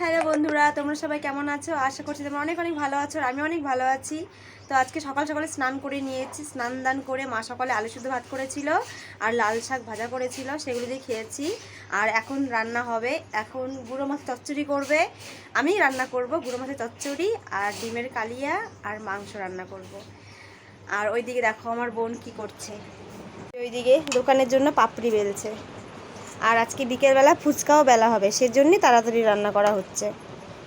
Hello বন্ধুরা, তোমরা সবাই কেমন আছো? আশা করছি তোমরা অনেক অনেক ভালো আছো আর আমি অনেক ভালো আছি। তো আজকে সকাল সকালে স্নান করে নিয়েছি, স্নান দান করে মা সকালে আলু শুদ্ধ ভাত করেছিল আর লাল শাক ভাজা করেছিল, সেগুলো দিয়ে খেয়েছি। আর এখন রান্না হবে, এখন গুঁড়ো মাছ চচ্চড়ি করবে। আমি রান্না করব গুঁড়ো মাছের চচ্চড়ি আর ডিমের কালিয়া আর মাংস রান্না করব। আর ওইদিকে দেখো আমার বোন কি করছে। ওইদিকে দোকানের জন্য পাপড়ি বেলছে। আর আজকে বিকেলবেলা ফুচকাও বেলা হবে, সেজন্যই তাড়াতাড়ি রান্না করা হচ্ছে।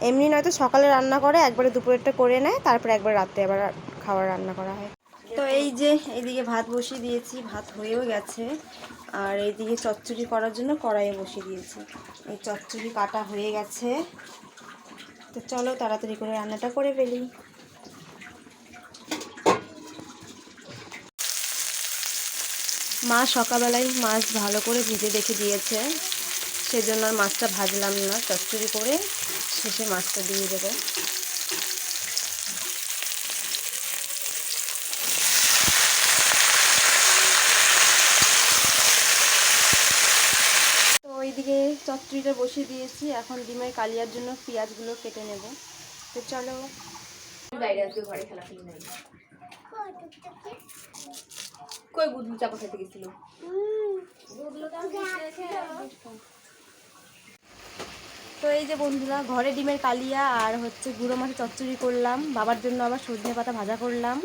এমনি নয়তো সকালে রান্না করে, একবারে দুপুরেরটা করে নেয়, তারপরে একবার রাত্রে আবার খাবার রান্না করা হয়। তো এই যে এইদিকে ভাত বসিয়ে দিয়েছি, ভাত হয়েও গেছে। আর এইদিকে চচ্চড়ি করার জন্য কড়াইয়ে বসিয়ে দিয়েছি। এই চচ্চড়ি কাটা হয়ে গেছে। তো চলো তাড়াতাড়ি করে রান্নাটা করে ফেলি। মা সকালবেলায় মাছ ভালো করে ভিজে রেখে দিয়েছে। সেজন্য আর মাছটা ভাজলাম না চচ্চড়ি করে শেষে মাছটা দিয়ে দেবো। তো ওইদিকে চচ্চড়িটা বসিয়ে দিয়েছি। এখন ডিমের কালিয়ার জন্য পেঁয়াজগুলো কেটে নেব। তো চলো। বাইরে আজকে ঘরে খেলা কই বুদবু চাপা খেতে গেছিল? তো এই যে বন্ধুরা, ঘরে ডিমের কালিয়া আর হচ্ছে গুঁড়ো মাছের চচ্চড়ি করলাম। বাবার জন্য আবার সজনে পাতা ভাজা করলাম।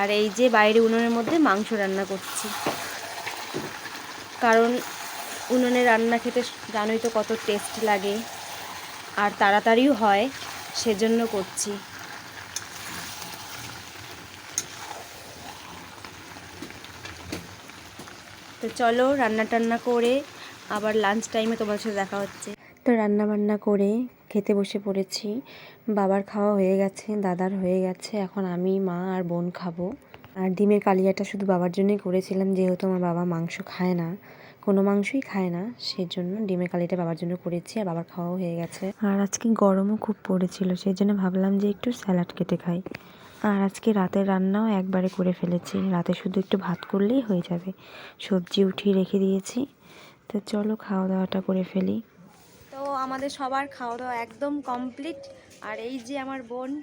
আর এই যে বাইরে উনুনের মধ্যে মাংস রান্না করছি। কারণ উনুনে রান্না খেতে জানোই তো কত টেস্ট লাগে। আর তাড়াতাড়িও হয়, সেজন্য করছি। তো চলো রান্না টান্না করে আবার লাঞ্চ টাইমে তোমার সাথে দেখা হচ্ছে। তো রান্না বান্না করে খেতে বসে পড়েছি। বাবার খাওয়া হয়ে গেছে, দাদার হয়ে গেছে। এখন আমি, মা আর বোন খাব। আর ডিমের কালিয়াটা শুধু বাবার জন্যই করেছিলাম, যেহেতু আমার বাবা মাংস খায় না। কোনো মাংসই খায় না, সেজন্য ডিমের কালিটা বাবার জন্য করেছি আর বাবার খাওয়াও হয়ে গেছে। আর আজকে গরমও খুব পড়েছিল সেই জন্য ভাবলাম যে একটু স্যালাড কেটে খাই। আর আজকে রাতের রান্নাও একবারে করে ফেলেছি। রাতে শুধু একটু ভাত করলেই হয়ে যাবে। সবজি উঠিয়ে রেখে দিয়েছি। তো চলো খাওয়া দাওয়াটা করে ফেলি। তো আমাদের সবার খাওয়া দাওয়া একদম কমপ্লিট। আর এই যে আমার বোন,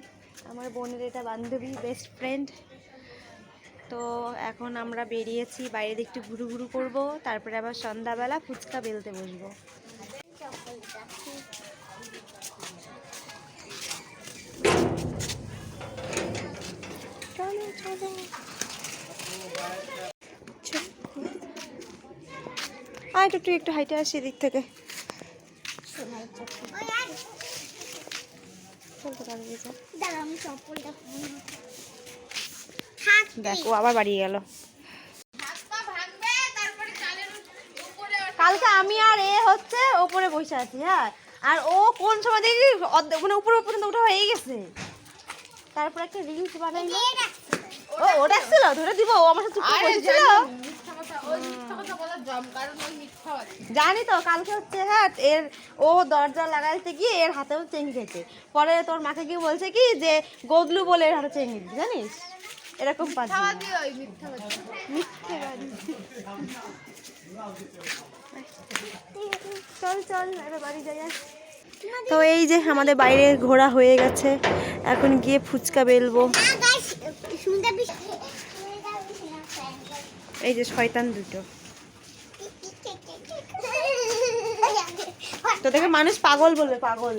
আমার বোনের এটা বান্ধবী বেস্ট ফ্রেন্ড তো এখন আমরা বেরিয়েছি, বাইরে একটু ঘুরু ঘুরু করব। তারপরে আবার সন্ধ্যাবেলা ফুচকা বেলতে বসবো। আয় একটু একটু হাইটে আসি এদিক থেকে। দেখ আবার বাড়িয়ে গেল। কালকে আমি আর এ হচ্ছে ওপরে বসে আছি হ্যাঁ? আর ও কোন সময় দেখি মানে উপরে পর্যন্ত ওঠা হয়ে গেছে। তারপর একটা রিলস বানাইলো। ও ও ডাকছিল ধরে দিব ও আমার সাথে চুপ করে বসেছিল। জানি তো কালকে হচ্ছে হ্যাঁ এর ও দরজা লাগাইতে গিয়ে এর হাতেও চেঙ্গি খেয়েছে। পরে তোর মাকে গিয়ে বলছে কি যে গোদলু বলে এর হাতে চেঙ্গি জানিস? এরকম পাচ্ছি চল চল এবার বাড়ি যাই তো এই যে আমাদের বাইরে ঘোরা হয়ে গেছে এখন গিয়ে ফুচকা বেলবো। এই যে শয়তান দুটো। তো দেখে মানুষ পাগল বলবে পাগল।